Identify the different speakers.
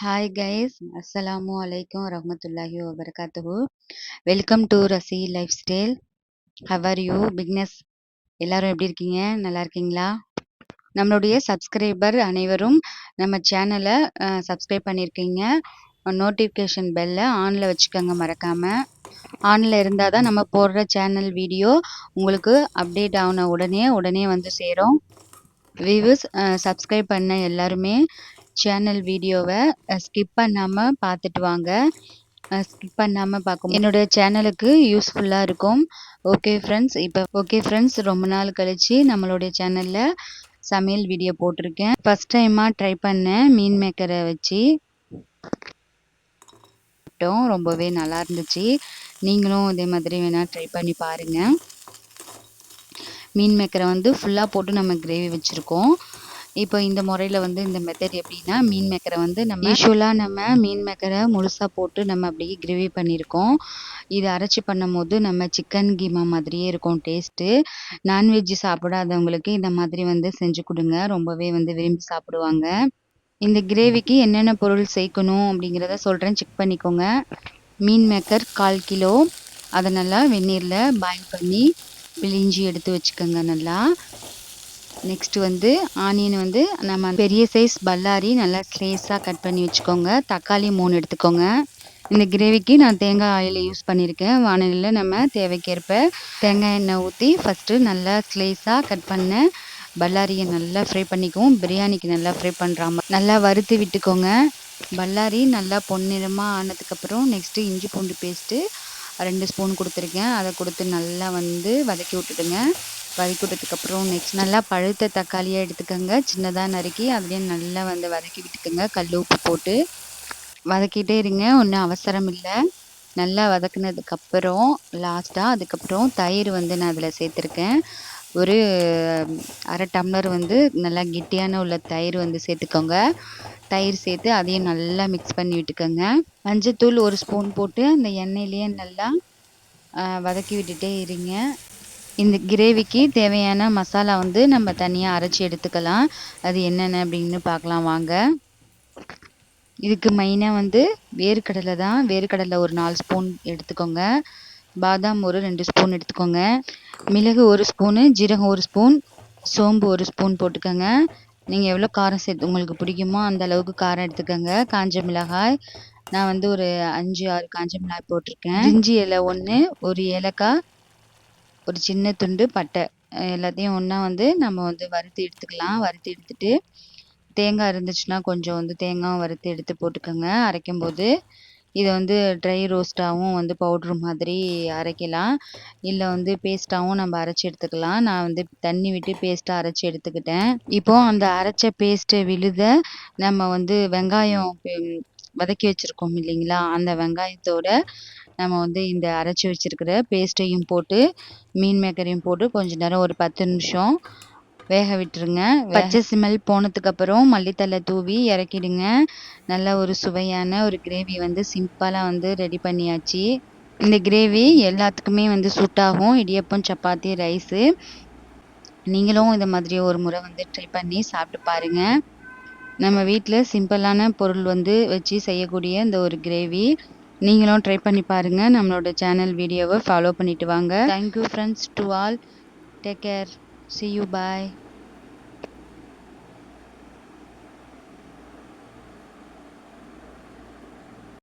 Speaker 1: hi guys அஸ்ஸலாமு அலைக்கும் ரஹமத்துல்லாஹி வபரகாத்துஹு welcome to Rasi lifestyle how are you பிக்னஸ் எல்லாரும் எப்படி இருக்கீங்க நல்லா இருக்கீங்களா நம்மளுடைய சப்ஸ்கிரைபர் அனைவரும் நம்ம சேனலை சப்ஸ்கிரைப் பண்ணியிருக்கீங்க நோட்டிஃபிகேஷன் பெல்லை ஆனில் வச்சுக்கோங்க மறக்காமல் ஆனில் இருந்தால் தான் நம்ம போடுற சேனல் வீடியோ உங்களுக்கு அப்டேட் ஆன உடனே உடனே வந்து சேரும் வியூஸ் சப்ஸ்கிரைப் பண்ண எல்லாருமே சேனல் வீடியோவை ஸ்கிப் பண்ணாமல் பார்த்துட்டு வாங்க ஸ்கிப் பண்ணாமல் பார்க்கும் என்னோட சேனலுக்கு யூஸ்ஃபுல்லாக இருக்கும் ஓகே ஃப்ரெண்ட்ஸ் இப்போ ஓகே ஃப்ரெண்ட்ஸ் ரொம்ப நாள் கழித்து நம்மளுடைய சேனலில் சமையல் வீடியோ போட்டிருக்கேன் ஃபஸ்ட் டைமாக ட்ரை பண்ணேன் மீன் மேக்கரை வச்சு சாப்பிட்டோம் ரொம்பவே நல்லா இருந்துச்சு நீங்களும் இதே மாதிரி வேணால் ட்ரை பண்ணி பாருங்கள் மீன் மேக்கரை வந்து ஃபுல்லாக போட்டு நம்ம கிரேவி வச்சுருக்கோம் இப்போ இந்த முறையில் வந்து இந்த மெத்தட் எப்படின்னா மீன் மேக்கரை வந்து நம்ம யூஸ்வலாக நம்ம மீன் மேக்கரை முழுசாக போட்டு நம்ம அப்படியே கிரேவி பண்ணியிருக்கோம் இது அரைச்சி பண்ணும் போது நம்ம சிக்கன் கீமா மாதிரியே இருக்கும் டேஸ்ட்டு நான்வெஜ் சாப்பிடாதவங்களுக்கு இந்த மாதிரி வந்து செஞ்சு கொடுங்க ரொம்பவே வந்து விரும்பி சாப்பிடுவாங்க இந்த கிரேவிக்கு என்னென்ன பொருள் சேர்க்கணும் அப்படிங்கிறத சொல்கிறேன் செக் பண்ணிக்கோங்க மீன் மேக்கர் கால் கிலோ அதை நல்லா வெந்நீரில் பாயில் பண்ணி பிழிஞ்சி எடுத்து வச்சுக்கோங்க நல்லா நெக்ஸ்ட்டு வந்து ஆனியன் வந்து நம்ம பெரிய சைஸ் பல்லாரி நல்லா ஸ்லேஸாக கட் பண்ணி வச்சுக்கோங்க தக்காளி மூணு எடுத்துக்கோங்க இந்த கிரேவிக்கு நான் தேங்காய் ஆயில் யூஸ் பண்ணியிருக்கேன் வானலியில் நம்ம தேவைக்கேற்ப தேங்காய் எண்ணெய் ஊற்றி ஃபஸ்ட்டு நல்லா ஸ்லேஸாக கட் பண்ண பல்லாரியை நல்லா ஃப்ரை பண்ணிக்குவோம் பிரியாணிக்கு நல்லா ஃப்ரை பண்ணுறாம நல்லா வறுத்து விட்டுக்கோங்க பல்லாரி நல்லா பொன்னிறமாக ஆனதுக்கப்புறம் நெக்ஸ்ட்டு இஞ்சி பூண்டு பேஸ்ட்டு ரெண்டு ஸ்பூன் கொடுத்துருக்கேன் அதை கொடுத்து நல்லா வந்து வதக்கி விட்டுடுங்க வதக்கிவிட்டதுக்கு அப்புறம் நெக்ஸ்ட் நல்லா பழுத்த தக்காளியை எடுத்துக்கோங்க சின்னதாக நறுக்கி அதுலேயே நல்லா வந்து வதக்கி விட்டுக்கோங்க கல் உப்பு போட்டு வதக்கிட்டே இருங்க ஒன்றும் அவசரம் இல்லை நல்லா வதக்குனதுக்கப்புறம் லாஸ்ட்டாக அதுக்கப்புறம் தயிர் வந்து நான் அதில் சேர்த்துருக்கேன் ஒரு அரை டம்ளர் வந்து நல்லா கிட்டியான உள்ள தயிர் வந்து சேர்த்துக்கோங்க தயிர் சேர்த்து அதையும் நல்லா மிக்ஸ் பண்ணி விட்டுக்கோங்க மஞ்சத்தூள் ஒரு ஸ்பூன் போட்டு அந்த எண்ணெயிலேயே நல்லா வதக்கி விட்டுட்டே இருங்க இந்த கிரேவிக்கு தேவையான மசாலா வந்து நம்ம தனியாக அரைச்சி எடுத்துக்கலாம் அது என்னென்ன அப்படின்னு பார்க்கலாம் வாங்க இதுக்கு மெயினாக வந்து வேர்க்கடலை தான் வேர்க்கடலை ஒரு நாலு ஸ்பூன் எடுத்துக்கோங்க பாதாம் ஒரு ரெண்டு ஸ்பூன் எடுத்துக்கோங்க மிளகு ஒரு ஸ்பூனு ஜீரகம் ஒரு ஸ்பூன் சோம்பு ஒரு ஸ்பூன் போட்டுக்கோங்க நீங்கள் எவ்வளோ காரம் சேர்த்து உங்களுக்கு பிடிக்குமோ அந்த அளவுக்கு காரம் எடுத்துக்கோங்க காஞ்ச மிளகாய் நான் வந்து ஒரு அஞ்சு ஆறு காஞ்ச மிளகாய் போட்டிருக்கேன் இஞ்சி இலை ஒன்று ஒரு ஏலக்காய் ஒரு சின்ன துண்டு பட்டை எல்லாத்தையும் ஒன்றா வந்து நம்ம வந்து வறுத்து எடுத்துக்கலாம் வறுத்து எடுத்துட்டு தேங்காய் இருந்துச்சுன்னா கொஞ்சம் வந்து தேங்காயும் வறுத்து எடுத்து போட்டுக்கோங்க அரைக்கும் போது இதை வந்து ட்ரை ரோஸ்ட்டாகவும் வந்து பவுட்ரு மாதிரி அரைக்கலாம் இல்லை வந்து பேஸ்ட்டாகவும் நம்ம அரைச்சி எடுத்துக்கலாம் நான் வந்து தண்ணி விட்டு பேஸ்ட்டாக அரைச்சி எடுத்துக்கிட்டேன் இப்போ அந்த அரைச்ச பேஸ்ட்டை விழுத நம்ம வந்து வெங்காயம் வதக்கி வச்சுருக்கோம் இல்லைங்களா அந்த வெங்காயத்தோட நம்ம வந்து இந்த அரைச்சி வச்சுருக்கிற பேஸ்ட்டையும் போட்டு மீன் மேக்கரையும் போட்டு கொஞ்ச நேரம் ஒரு பத்து நிமிஷம் வேக விட்டுருங்க பச்சை சிமல் போனதுக்கப்புறம் மல்லித்தலை தூவி இறக்கிடுங்க நல்ல ஒரு சுவையான ஒரு கிரேவி வந்து சிம்பிளாக வந்து ரெடி பண்ணியாச்சு இந்த கிரேவி எல்லாத்துக்குமே வந்து சூட் ஆகும் இடியப்பம் சப்பாத்தி ரைஸு நீங்களும் இந்த மாதிரி ஒரு முறை வந்து ட்ரை பண்ணி சாப்பிட்டு பாருங்கள் நம்ம வீட்டில் சிம்பிளான பொருள் வந்து வச்சு செய்யக்கூடிய இந்த ஒரு கிரேவி நீங்களும் ட்ரை பண்ணி பாருங்கள் நம்மளோட சேனல் வீடியோவை ஃபாலோ பண்ணிவிட்டு வாங்க thank you friends to all take care see you bye